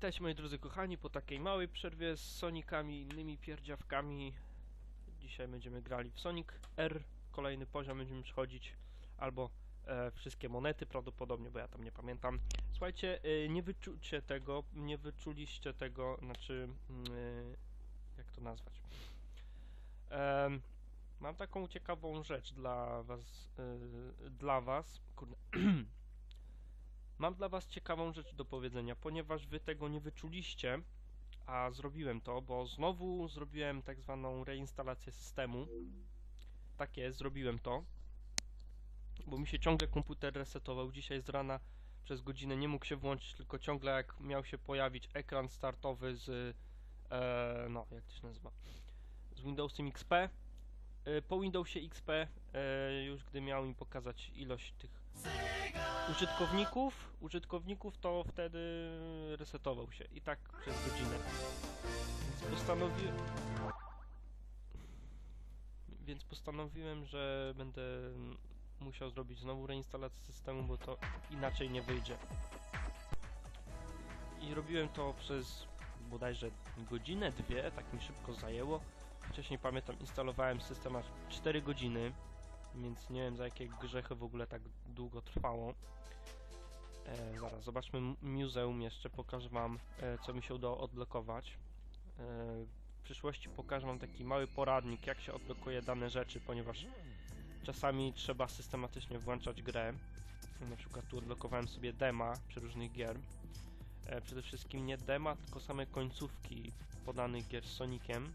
Witajcie moi drodzy kochani po takiej małej przerwie z Sonikami i innymi pierdziawkami. Dzisiaj będziemy grali w Sonic R. Kolejny poziom będziemy przechodzić. Albo e, wszystkie monety prawdopodobnie, bo ja tam nie pamiętam. Słuchajcie, e, nie wyczucie tego, nie wyczuliście tego, znaczy, mm, e, jak to nazwać? Em, mam taką ciekawą rzecz dla was, e, dla was, kurde. Mam dla Was ciekawą rzecz do powiedzenia, ponieważ Wy tego nie wyczuliście, a zrobiłem to, bo znowu zrobiłem tak zwaną reinstalację systemu. Tak jest, zrobiłem to, bo mi się ciągle komputer resetował. Dzisiaj z rana przez godzinę nie mógł się włączyć, tylko ciągle jak miał się pojawić ekran startowy z, e, no jak to się nazywa, z Windowsem XP. E, po Windowsie XP, e, już gdy miał mi pokazać ilość tych użytkowników, użytkowników to wtedy resetował się i tak przez godzinę. Więc postanowiłem więc postanowiłem, że będę musiał zrobić znowu reinstalację systemu, bo to inaczej nie wyjdzie. I robiłem to przez bodajże godzinę, dwie, tak mi szybko zajęło. Wcześniej pamiętam instalowałem system aż 4 godziny, więc nie wiem za jakie grzechy w ogóle tak długo trwało. E, zaraz, zobaczmy muzeum jeszcze, pokażę wam e, co mi się udało odblokować. E, w przyszłości pokażę wam taki mały poradnik, jak się odblokuje dane rzeczy, ponieważ czasami trzeba systematycznie włączać grę. Na przykład tu odblokowałem sobie dema przeróżnych gier. E, przede wszystkim nie dema, tylko same końcówki podanych gier z Soniciem.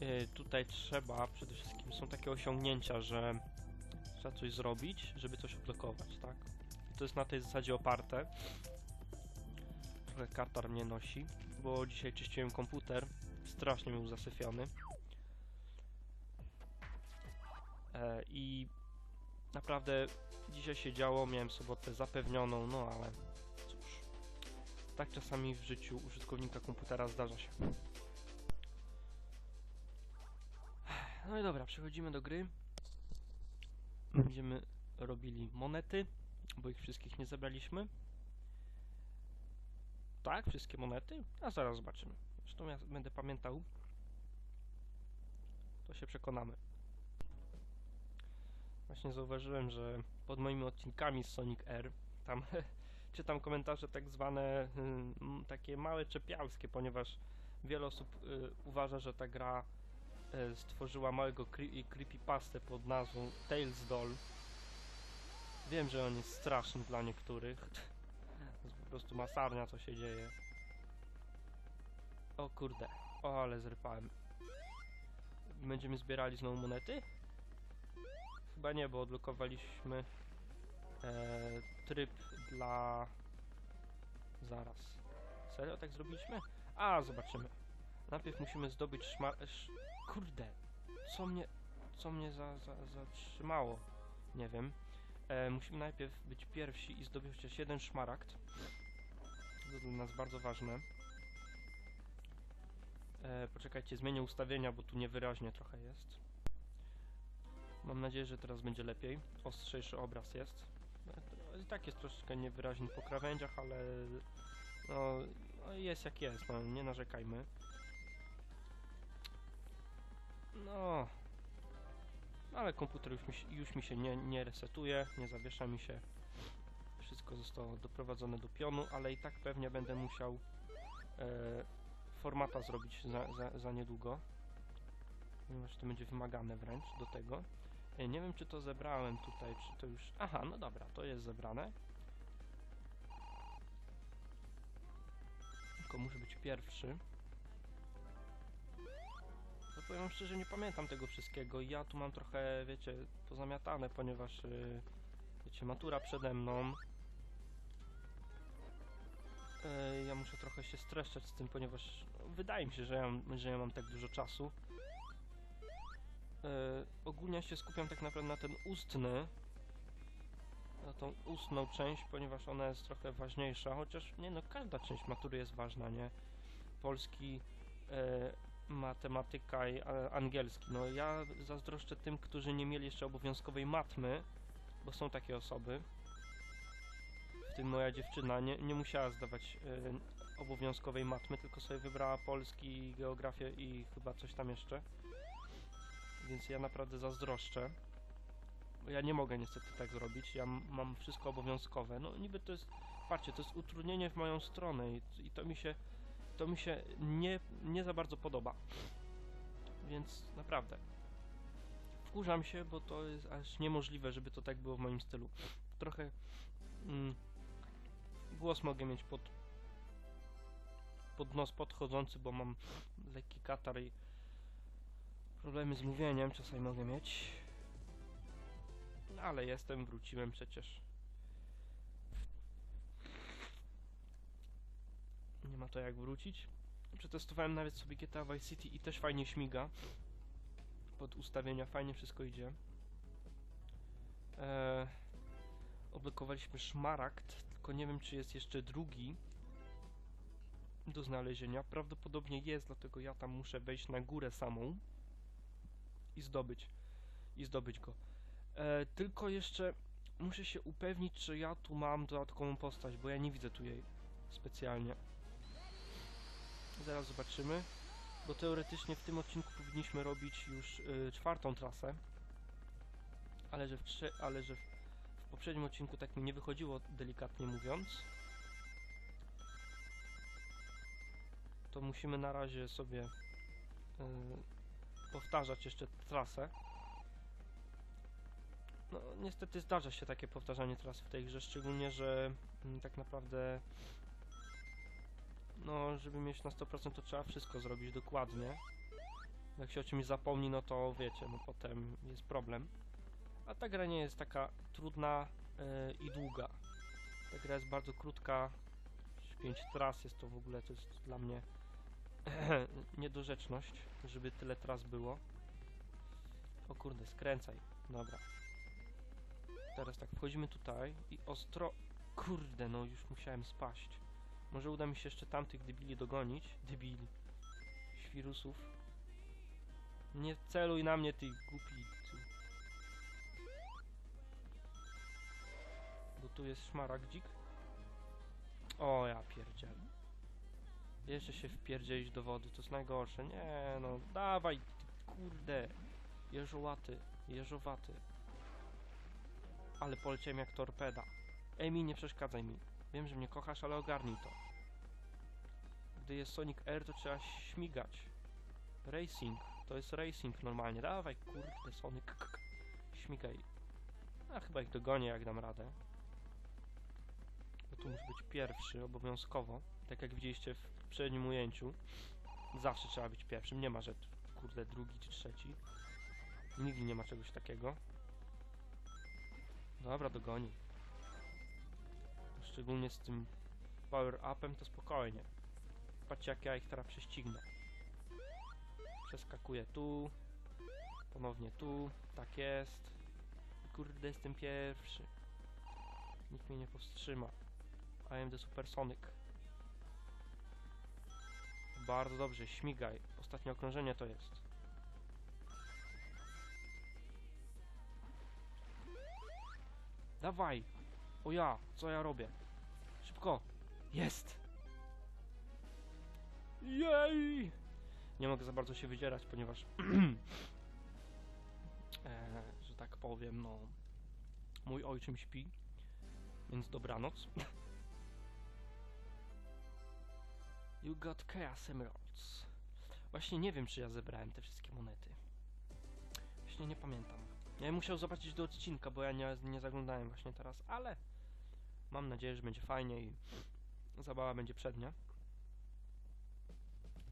E, tutaj trzeba, przede wszystkim są takie osiągnięcia, że trzeba coś zrobić, żeby coś odblokować, tak? I to jest na tej zasadzie oparte. Trochę katar mnie nosi, bo dzisiaj czyściłem komputer, strasznie był zasyfiony. E, I naprawdę dzisiaj się działo, miałem sobotę zapewnioną, no ale cóż. Tak czasami w życiu użytkownika komputera zdarza się. No i dobra, przechodzimy do gry. Będziemy robili monety, bo ich wszystkich nie zebraliśmy. Tak, wszystkie monety? A zaraz zobaczymy. Zresztą ja będę pamiętał. To się przekonamy. Właśnie zauważyłem, że pod moimi odcinkami z Sonic R, tam czytam komentarze tak zwane mm, takie małe czepialskie, ponieważ wiele osób y, uważa, że ta gra stworzyła małego cre creepypastę pod nazwą Tales Doll. Wiem, że on jest straszny dla niektórych. To jest po prostu masarnia, co się dzieje. O kurde. O, ale zrypałem. Będziemy zbierali znowu monety? Chyba nie, bo odblokowaliśmy e, tryb dla... Zaraz. Serio tak zrobiliśmy? A, zobaczymy. Najpierw musimy zdobyć szmar... Sz... Kurde. Co mnie... Co mnie za, za, zatrzymało? Nie wiem. E, musimy najpierw być pierwsi i zdobyć chociaż jeden szmaragd. To dla nas bardzo ważne. E, poczekajcie, zmienię ustawienia, bo tu niewyraźnie trochę jest. Mam nadzieję, że teraz będzie lepiej. Ostrzejszy obraz jest. E, I tak jest troszeczkę niewyraźny po krawędziach, ale no, no jest jak jest, no, nie narzekajmy. No, ale komputer już mi się, już mi się nie, nie resetuje, nie zawiesza mi się. Wszystko zostało doprowadzone do pionu, ale i tak pewnie będę musiał e, formata zrobić za, za, za niedługo. Ponieważ to będzie wymagane wręcz do tego. E, nie wiem czy to zebrałem tutaj, czy to już... Aha, no dobra, to jest zebrane. Tylko muszę być pierwszy. Powiem wam szczerze, nie pamiętam tego wszystkiego ja tu mam trochę, wiecie, pozamiatane, ponieważ, yy, wiecie, matura przede mną. Yy, ja muszę trochę się streszczać z tym, ponieważ no, wydaje mi się, że ja, że ja mam tak dużo czasu. Yy, ogólnie się skupiam tak naprawdę na ten ustny, na tą ustną część, ponieważ ona jest trochę ważniejsza, chociaż nie no, każda część matury jest ważna, nie? Polski, e, matematyka i a, angielski. No ja zazdroszczę tym, którzy nie mieli jeszcze obowiązkowej matmy, bo są takie osoby w tym moja dziewczyna nie, nie musiała zdawać e, obowiązkowej matmy, tylko sobie wybrała polski, geografię i chyba coś tam jeszcze. Więc ja naprawdę zazdroszczę. Bo ja nie mogę niestety tak zrobić. Ja mam wszystko obowiązkowe. No niby to jest, patrzcie, to jest utrudnienie w moją stronę i, i to mi się, to mi się nie, nie za bardzo podoba. Więc naprawdę. Wkurzam się, bo to jest aż niemożliwe, żeby to tak było w moim stylu. Trochę mm, głos mogę mieć pod pod nos podchodzący, bo mam lekki katar i problemy z mówieniem czasami mogę mieć. Ale jestem, wróciłem przecież. Nie ma to jak wrócić. Przetestowałem nawet sobie GTA Vice City i też fajnie śmiga. Pod ustawienia fajnie wszystko idzie. Eee, odblokowaliśmy szmaragd, tylko nie wiem czy jest jeszcze drugi do znalezienia. Prawdopodobnie jest, dlatego ja tam muszę wejść na górę samą i zdobyć i zdobyć go. E, tylko jeszcze muszę się upewnić, czy ja tu mam dodatkową postać, bo ja nie widzę tu jej specjalnie. Zaraz zobaczymy, bo teoretycznie w tym odcinku powinniśmy robić już y, czwartą trasę, ale że, w, ale że w, w poprzednim odcinku tak mi nie wychodziło, delikatnie mówiąc. To musimy na razie sobie y, powtarzać jeszcze trasę. No, niestety zdarza się takie powtarzanie tras w tej grze, szczególnie, że mm, tak naprawdę no, żeby mieć na 100% to trzeba wszystko zrobić dokładnie. Jak się o czymś zapomni, no to wiecie, no potem jest problem. A ta gra nie jest taka trudna e, i długa. Ta gra jest bardzo krótka. 5 tras jest to w ogóle, to jest dla mnie niedorzeczność, żeby tyle tras było. O kurde, skręcaj. Dobra. Teraz tak, wchodzimy tutaj i ostro... Kurde, no już musiałem spaść. Może uda mi się jeszcze tamtych debili dogonić. Debili. Świrusów. Nie celuj na mnie, ty głupi. Bo tu jest szmaragdzik. O, ja pierdziel. Jeszcze się wpierdzielić do wody, to jest najgorsze. Nie, no, dawaj, ty kurde. Jeżołaty, jeżowaty. Ale poleciałem jak torpeda. Emi, nie przeszkadzaj mi. Wiem, że mnie kochasz, ale ogarnij to. Gdy jest Sonic Air, to trzeba śmigać. Racing. To jest racing normalnie. Dawaj, kurde, Sonic. Śmigaj. A chyba ich dogonię, jak dam radę. Bo tu być pierwszy, obowiązkowo. Tak jak widzieliście w poprzednim ujęciu. Zawsze trzeba być pierwszym. Nie ma, że kurde, drugi czy trzeci. Nigdy nie ma czegoś takiego. Dobra, dogoni. Szczególnie z tym power upem to spokojnie. Patrzcie jak ja ich teraz prześcignę. Przeskakuję tu. Ponownie tu. Tak jest. Kurde, jestem pierwszy. Nikt mnie nie powstrzyma. I am the supersonic. Bardzo dobrze, śmigaj. Ostatnie okrążenie to jest. Dawaj! O ja, co ja robię? Szybko! Jest! Jej! Nie mogę za bardzo się wydzierać, ponieważ e, że tak powiem, no mój ojczym śpi, więc dobranoc. you got chaos emeralds. Właśnie nie wiem, czy ja zebrałem te wszystkie monety. Właśnie nie pamiętam. Ja bym musiał zobaczyć do odcinka, bo ja nie, nie zaglądałem właśnie teraz, ale mam nadzieję, że będzie fajnie i zabawa będzie przednia.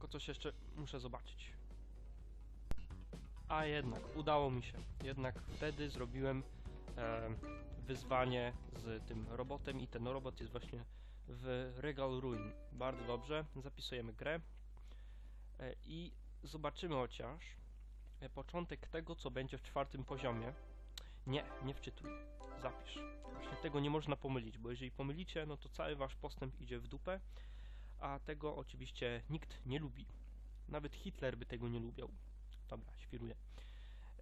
Tylko coś jeszcze muszę zobaczyć. A jednak, udało mi się. Jednak wtedy zrobiłem e, wyzwanie z tym robotem i ten robot jest właśnie w Regal Ruin. Bardzo dobrze, zapisujemy grę e, i zobaczymy chociaż e, początek tego, co będzie w czwartym poziomie. Nie, nie wczytuj, zapisz. Właśnie tego nie można pomylić, bo jeżeli pomylicie, no to cały wasz postęp idzie w dupę, a tego oczywiście nikt nie lubi. Nawet Hitler by tego nie lubiał. Dobra, świruję.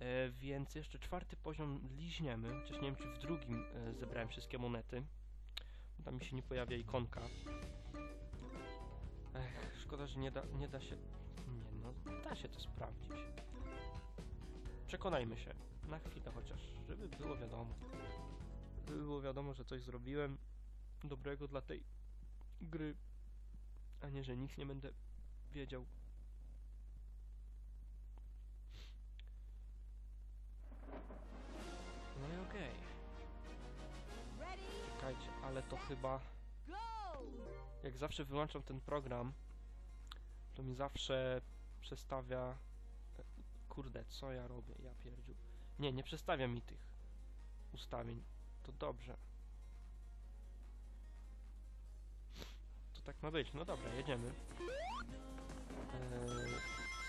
E, więc jeszcze czwarty poziom liźniemy, chociaż nie wiem, czy w drugim e, zebrałem wszystkie monety. Tam mi się nie pojawia ikonka. Ech, szkoda, że nie da, nie da się... Nie no, da się to sprawdzić. Przekonajmy się. Na chwilę chociaż, żeby było wiadomo. Żeby było wiadomo, że coś zrobiłem dobrego dla tej gry, a nie, że nic nie będę wiedział. No i okej. Ready, Czekajcie, ale to chyba... Jak zawsze wyłączam ten program, to mi zawsze przestawia... Kurde, co ja robię? Ja pierdziu. Nie, nie przestawia mi tych ustawień. To dobrze. To tak ma być. No dobra, jedziemy. Eee,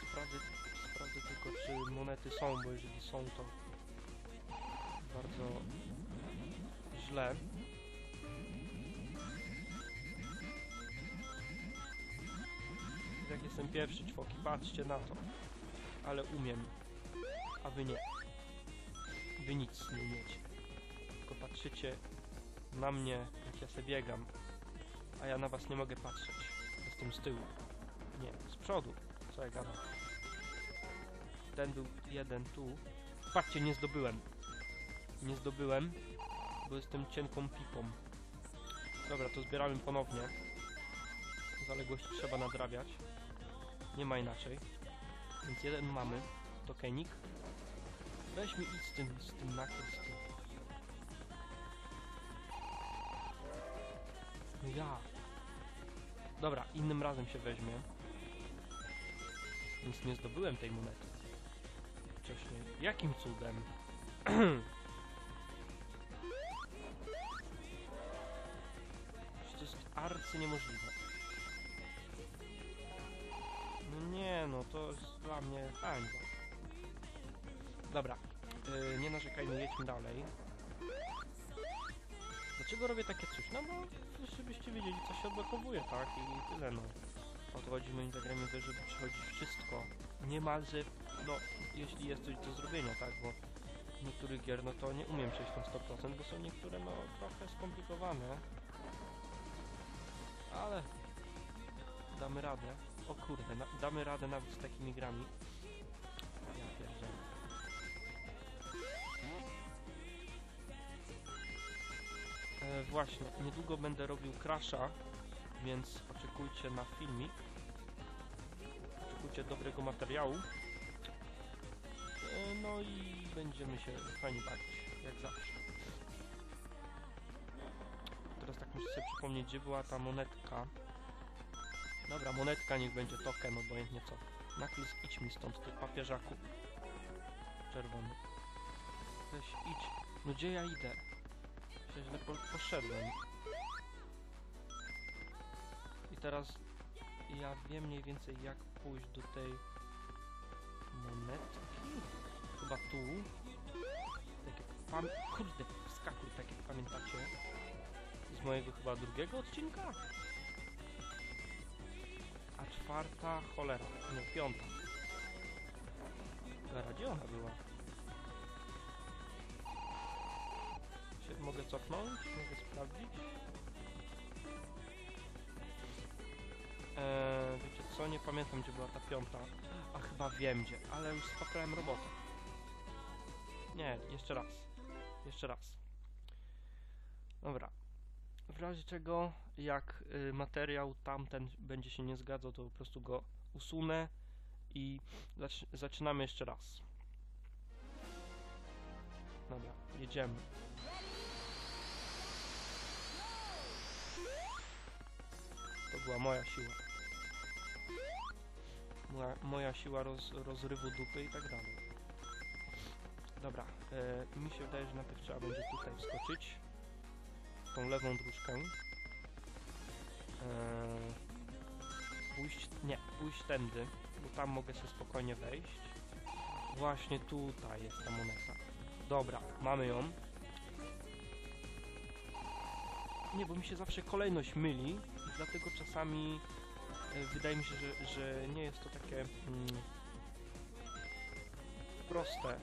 sprawdzę, sprawdzę tylko, czy monety są, bo jeżeli są, to bardzo źle. Jak jestem pierwszy, czwoki, patrzcie na to. Ale umiem. A wy nie. Wy nic nie umiecie. Tylko patrzycie na mnie, jak ja sobie biegam. A ja na was nie mogę patrzeć. Jestem z tyłu. Nie, z przodu. Co ja gadam? Ten był jeden tu. Patrzcie, nie zdobyłem. Nie zdobyłem, bo jestem cienką pipą. Dobra, to zbieramy ponownie. Zaległości trzeba nadrabiać. Nie ma inaczej. Więc jeden mamy. Tokenik. Weź mi z tym, z tym z tym. Ja. Dobra, innym razem się weźmie. Więc nie zdobyłem tej monety. Wcześniej. Jakim cudem? To jest arcy niemożliwe. No nie, no to jest dla mnie hańba. Dobra, yy, nie narzekajmy, jedźmy dalej. Dlaczego robię takie coś? No bo żebyście wiedzieli, co się odblokowuje, tak? I tyle, no. O to chodzi moim zagraniu też, żeby przychodzić wszystko. Niemalże, no, jeśli jest coś do zrobienia, tak? Bo niektórych gier, no to nie umiem przejść na 100%, bo są niektóre, no, trochę skomplikowane. Ale damy radę. O kurde, damy radę nawet z takimi grami. E, właśnie, niedługo będę robił Crasha, więc oczekujcie na filmik. Oczekujcie dobrego materiału. E, no i będziemy się fajnie bawić, jak zawsze. Teraz tak muszę sobie przypomnieć, gdzie była ta monetka. Dobra, monetka niech będzie token, obojętnie co. Naklus, idź mi stąd, ty papieżaku. Czerwony. Weź, idź. No gdzie ja idę? Źle po poszedłem. I teraz ja wiem mniej więcej jak pójść do tej monetki. Chyba tu. Tak jak pam... Kurde, wskakuj, tak jak pamiętacie. Z mojego chyba drugiego odcinka. A czwarta, cholera, nie, piąta. Gdzie ona była? Mogę cofnąć? Mogę sprawdzić? Eee, wiecie co? Nie pamiętam, gdzie była ta piąta. A chyba wiem gdzie, ale już spaprałem robotę. Nie, jeszcze raz. Jeszcze raz. Dobra. W razie czego, jak y, materiał tamten będzie się nie zgadzał, to po prostu go usunę i zac zaczynamy jeszcze raz. Dobra, jedziemy. Była moja siła. Moja, moja siła roz, rozrywu dupy i tak dalej. Dobra, e, mi się wydaje, że najpierw trzeba będzie tutaj wskoczyć. Tą lewą dróżkę. E, pójść, nie, pójść tędy, bo tam mogę sobie spokojnie wejść. Właśnie tutaj jest ta moneta. Dobra, mamy ją. Nie, bo mi się zawsze kolejność myli dlatego czasami e, wydaje mi się, że, że nie jest to takie mm, proste. E,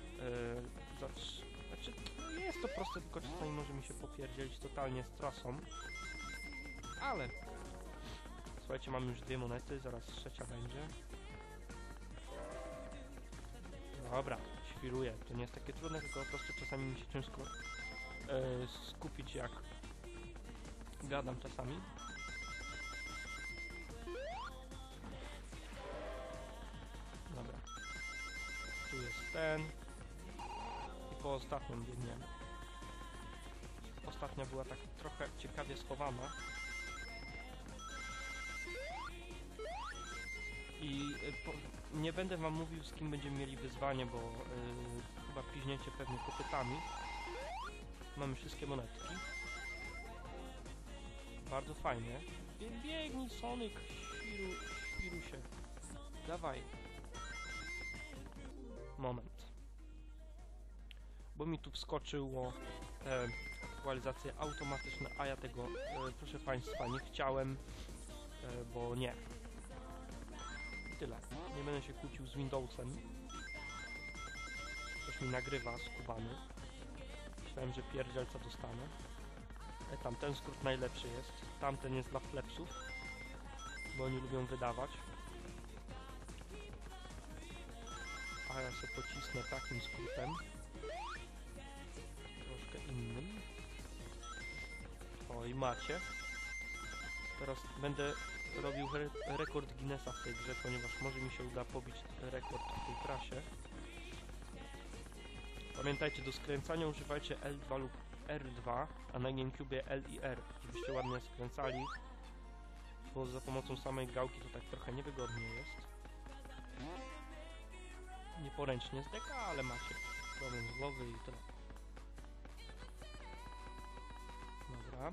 znaczy, no jest to proste, tylko czasami może mi się popierdzielić totalnie z trasą. ale słuchajcie, mamy już dwie monety, zaraz trzecia będzie. Dobra, świruję. To nie jest takie trudne, tylko po prostu czasami mi się ciężko e, skupić jak gadam czasami. Ten. I po ostatnią biegniemy. Ostatnia była tak trochę ciekawie schowana. I y, po, nie będę wam mówił z kim będziemy mieli wyzwanie, bo y, chyba piźniecie pewnie kopytami. Mamy wszystkie monetki. Bardzo fajnie. Bie- Biegnij Sonic, świru się. Dawaj. Moment. Bo mi tu wskoczyło e, aktualizacje automatyczne, a ja tego, e, proszę Państwa, nie chciałem, e, bo nie. Tyle. Nie będę się kłócił z Windowsem. Coś mi nagrywa skubany. Myślałem, że pierdzielca dostanę. E, tamten skrót najlepszy jest. Tamten jest dla flepsów, bo oni lubią wydawać. A ja sobie pocisnę takim skrótem. Troszkę innym. O i macie. Teraz będę robił re rekord Guinnessa w tej grze, ponieważ może mi się uda pobić rekord w tej trasie. Pamiętajcie, do skręcania używajcie L2 lub R2, a na GameCube L i R, żebyście ładnie skręcali, bo za pomocą samej gałki to tak trochę niewygodnie jest. Nieporęcznie zdeka, ale macie problem z głowy i tyle. Dobra.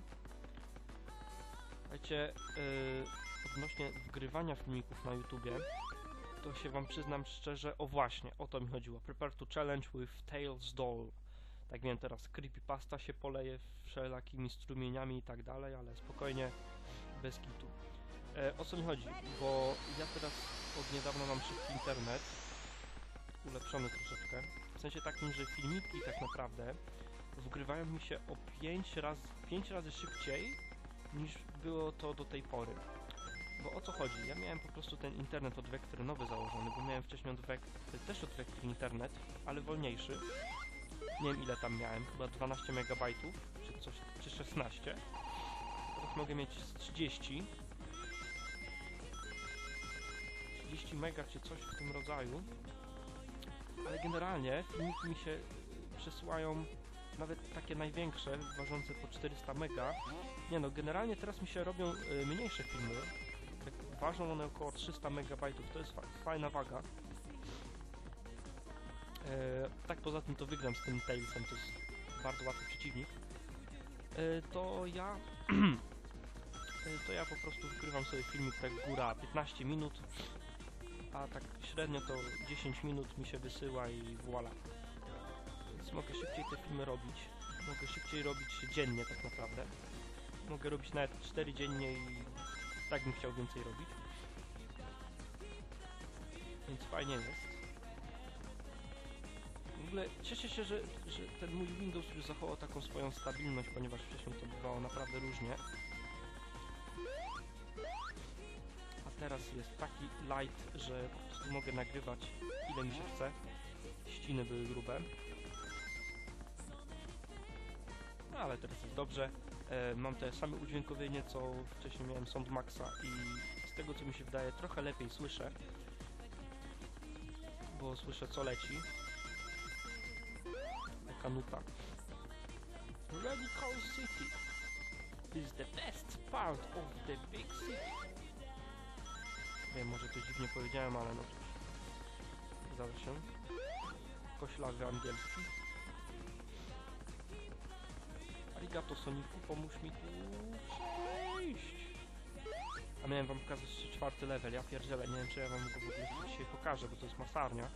Słuchajcie, yy, odnośnie wgrywania filmików na YouTubie, to się wam przyznam szczerze, o właśnie, o to mi chodziło. Prepare to challenge with Tails Doll. Tak wiem, teraz creepypasta się poleje wszelakimi strumieniami i tak dalej, ale spokojnie, bez kitu. E, o co mi chodzi? Bo ja teraz od niedawna mam szybki internet, ulepszony troszeczkę. W sensie takim, że filmiki tak naprawdę wgrywają mi się o 5 razy, 5 razy szybciej niż było to do tej pory. Bo o co chodzi? Ja miałem po prostu ten internet od Vectry nowy założony, bo miałem wcześniej od też od Vectry internet, ale wolniejszy. Nie wiem ile tam miałem, chyba 12 MB, czy coś, czy 16. Teraz mogę mieć z 30. 30 mega czy coś w tym rodzaju. Ale generalnie filmiki mi się przesyłają nawet takie największe, ważące po 400 mega. Nie no, generalnie teraz mi się robią y, mniejsze filmy. Tak ważą one około 300 MB, to jest fa fajna waga. E, tak poza tym to wygram z tym Tailsem, to jest bardzo łatwy przeciwnik. E, to ja... e, to ja po prostu wgrywam sobie filmik tak góra 15 minut, a tak średnio to 10 minut mi się wysyła i voila. Więc mogę szybciej te filmy robić. Mogę szybciej robić dziennie tak naprawdę. Mogę robić nawet 4 dziennie i tak bym chciał więcej robić. Więc fajnie jest. W ogóle cieszę się, że, że ten mój Windows już zachował taką swoją stabilność, ponieważ wcześniej to bywało naprawdę różnie. Teraz jest taki light, że po prostu mogę nagrywać ile mi się chce. Ściny były grube. No, ale teraz jest dobrze. E, mam te same udźwiękowienie, co wcześniej miałem Soundmaxa i z tego co mi się wydaje trochę lepiej słyszę. Bo słyszę co leci. Taka nuta. Radical City is the best part of the big city. Wiem, może to dziwnie powiedziałem, ale no cóż. Zdarza się. Koślawy angielski. Arigato Soniku, pomóż mi tu przejść. A miałem wam pokazać czwarty level, ja pierdzielę, nie wiem czy ja wam go dzisiaj pokażę, bo to jest masarnia.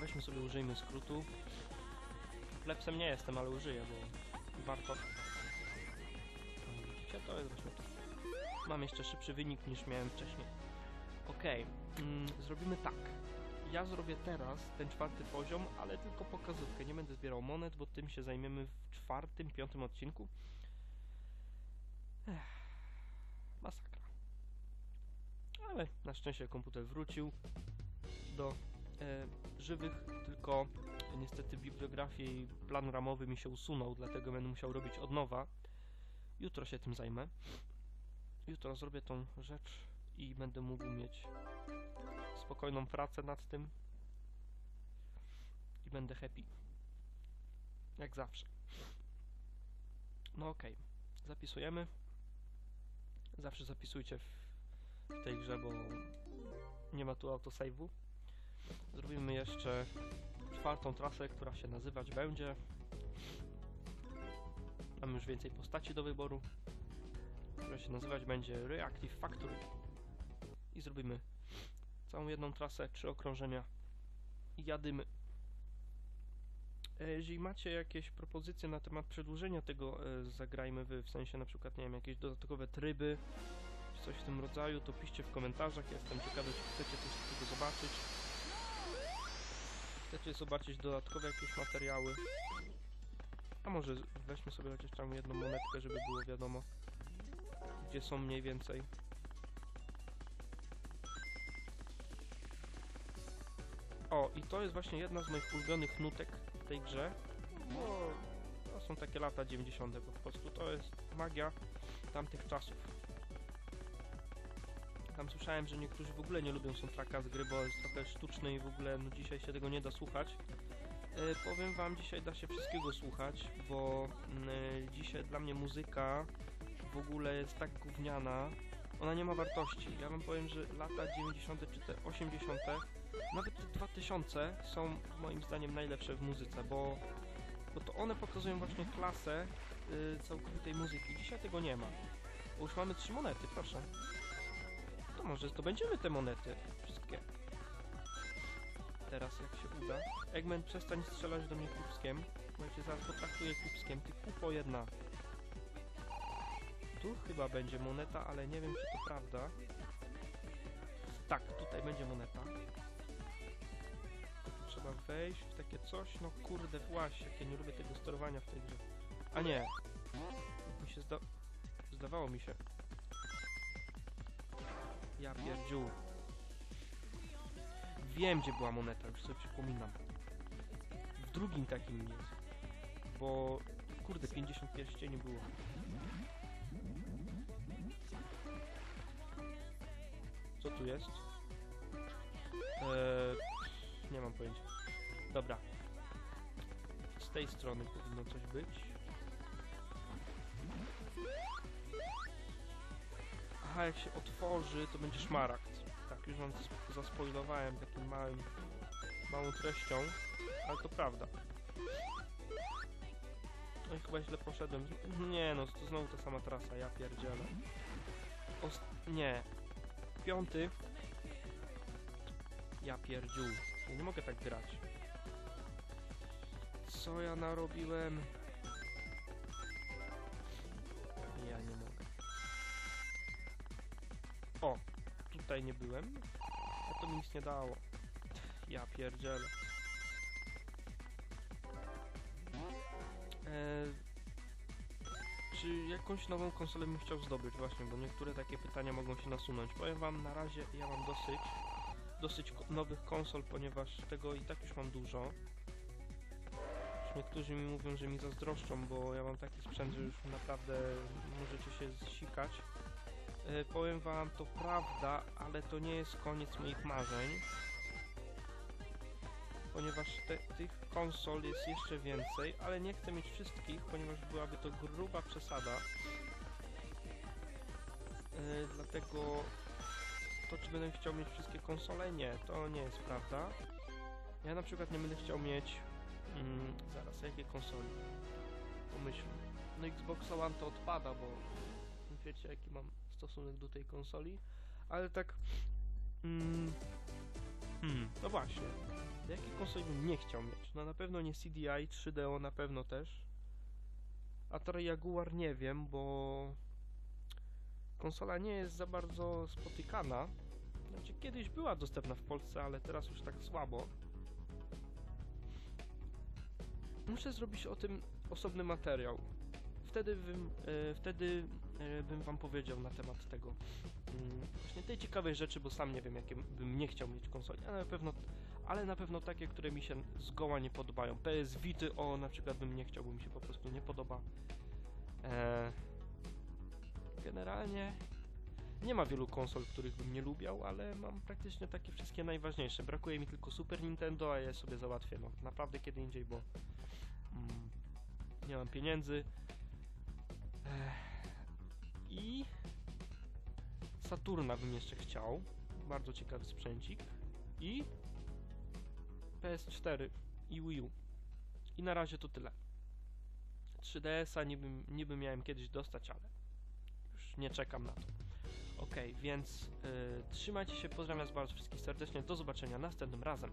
Weźmy sobie, użyjmy skrótu. Plepsem nie jestem, ale użyję, bo warto. Widzicie, to jest właśnie to. Mam jeszcze szybszy wynik niż miałem wcześniej. Okej, mm, zrobimy tak. Ja zrobię teraz ten czwarty poziom, ale tylko pokazówkę. Nie będę zbierał monet, bo tym się zajmiemy w czwartym, piątym odcinku. Ech, masakra. Ale na szczęście komputer wrócił do e, żywych, tylko niestety bibliografia i plan ramowy mi się usunął, dlatego będę musiał robić od nowa. Jutro się tym zajmę. Jutro zrobię tą rzecz i będę mógł mieć spokojną pracę nad tym i będę happy. Jak zawsze. No okej, zapisujemy. Zawsze zapisujcie w, w tej grze, bo nie ma tu autosave'u. Zrobimy jeszcze czwartą trasę, która się nazywać będzie. Mamy już więcej postaci do wyboru, która się nazywać będzie Reactive Factory. I zrobimy całą jedną trasę, trzy okrążenia i jadymy. E, Jeżeli macie jakieś propozycje na temat przedłużenia tego e, Zagrajmy Wy, w sensie na przykład, nie wiem, jakieś dodatkowe tryby, czy coś w tym rodzaju, to piszcie w komentarzach, jestem ciekawy, czy chcecie coś takiego zobaczyć. Chcecie zobaczyć dodatkowe jakieś materiały. A może weźmy sobie chociaż tam jedną monetkę, żeby było wiadomo, gdzie są mniej więcej. O, i to jest właśnie jedna z moich ulubionych nutek w tej grze. Bo to są takie lata 90. po prostu. To jest magia tamtych czasów. Tam słyszałem, że niektórzy w ogóle nie lubią soundtracka z gry, bo jest trochę sztuczny i w ogóle no, dzisiaj się tego nie da słuchać. E, powiem wam, dzisiaj da się wszystkiego słuchać, bo mm, e, dzisiaj dla mnie muzyka w ogóle jest tak gówniana, ona nie ma wartości. Ja wam powiem, że lata 90. czy te 80. Nawet te 2000 są moim zdaniem najlepsze w muzyce, bo, bo to one pokazują właśnie klasę y, całkowitej muzyki. Dzisiaj tego nie ma. Bo już mamy trzy monety, proszę. To może zdobędziemy te monety. Wszystkie. Teraz jak się uda. Eggman przestań strzelać do mnie kubskiem. Bo ja cię zaraz potraktuję kubskiem. Ty kupo jedna. Tu chyba będzie moneta, ale nie wiem czy to prawda. Tak, tutaj będzie moneta. Trzeba wejść w takie coś, no kurde właśnie, jak ja nie lubię tego sterowania w tej grze. A nie. Mi się zda... Zdawało mi się. Ja pierdziu. Wiem, gdzie była moneta, już sobie przypominam. W drugim takim jest. Bo... Kurde, 50 pierścieni było. Co tu jest? Eee, nie mam pojęcia. Dobra. Z tej strony powinno coś być. Aha, jak się otworzy, to będzie szmaragd. Tak, już wam sp- zaspoilowałem takim małym, małą treścią, ale to prawda. No i chyba źle poszedłem. Nie no, to znowu ta sama trasa, ja pierdzielę. Os nie. Piąty. Ja pierdziu. Ja nie mogę tak grać. Co ja narobiłem? Ja nie mogę. O, tutaj nie byłem. A to mi nic nie dało. Ja pierdzielę. Eee, czy jakąś nową konsolę bym chciał zdobyć właśnie, bo niektóre takie pytania mogą się nasunąć. Powiem wam, na razie ja mam dosyć dosyć nowych konsol, ponieważ tego i tak już mam dużo. Już niektórzy mi mówią, że mi zazdroszczą, bo ja mam taki sprzęt, że już naprawdę możecie się zsikać. E, powiem wam, to prawda, ale to nie jest koniec moich marzeń. Ponieważ te, tych konsol jest jeszcze więcej, ale nie chcę mieć wszystkich, ponieważ byłaby to gruba przesada. E, dlatego to czy będę chciał mieć wszystkie konsole? Nie, to nie jest prawda. Ja na przykład nie będę chciał mieć... Mm, zaraz, jakie konsoli? Pomyślmy. No Xbox One to odpada, bo wiecie jaki mam stosunek do tej konsoli. Ale tak... Mm, hmm, no właśnie. Jakie konsoli bym nie chciał mieć? No na pewno nie CDI, 3DO na pewno też. Atari Jaguar nie wiem, bo konsola nie jest za bardzo spotykana. Znaczy kiedyś była dostępna w Polsce, ale teraz już tak słabo. Muszę zrobić o tym osobny materiał. wtedy bym, e, wtedy e, bym wam powiedział na temat tego mm, właśnie tej ciekawej rzeczy, bo sam nie wiem jakie bym nie chciał mieć konsoli, ale na pewno ale na pewno takie, które mi się zgoła nie podobają. PS Vity, o na przykład bym nie chciał, bo mi się po prostu nie podoba. E, generalnie nie ma wielu konsol, których bym nie lubiał, ale mam praktycznie takie wszystkie najważniejsze. Brakuje mi tylko Super Nintendo, a je sobie załatwię no, naprawdę kiedy indziej, bo mm, nie mam pieniędzy. Ech, I Saturna bym jeszcze chciał. Bardzo ciekawy sprzęcik. I PS4 i Wii U. I na razie to tyle. 3DS-a niby, niby miałem kiedyś dostać, ale już nie czekam na to. Ok, więc y, trzymajcie się, pozdrawiam was bardzo wszystkich serdecznie, do zobaczenia następnym razem.